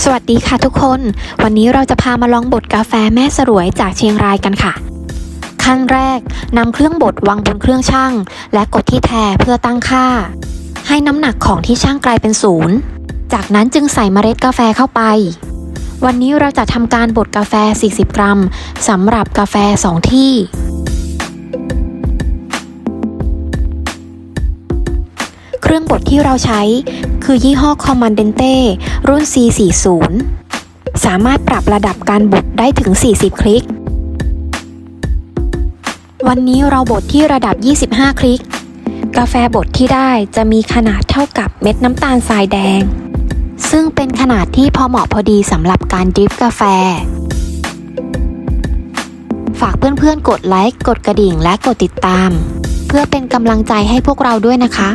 สวัสดีค่ะทุกคน วันนี้เราจะพามาลองบดกาแฟแม่สรวยจากเชียงรายกันค่ะ ขั้นแรกนำเครื่องบดวางบนเครื่องช่างและกดที่แทเพื่อตั้งค่า ให้น้ำหนักของที่ช่างกลายเป็นศูนย์จากนั้นจึงใส่เมล็ดกาแฟเข้าไป วันนี้เราจะทำการบดกาแฟ 40 กรัมสำหรับกาแฟ 2 ที่เครื่องบดที่เราใช้ คือยี่ห้อ Commandante รุ่น C40 สามารถปรับระดับการบดได้ถึง 40 คลิก วันนี้เราบดที่ระดับ 25 คลิก กาแฟบดที่ได้จะมีขนาดเท่ากับเม็ดน้ำตาลทรายแดง ซึ่งเป็นขนาดที่พอเหมาะพอดีสำหรับการดริฟกาแฟ ฝากเพื่อนๆ กดไลค์ กดกระดิ่งและกดติดตาม เพื่อเป็นกำลังใจให้พวกเราด้วยนะคะ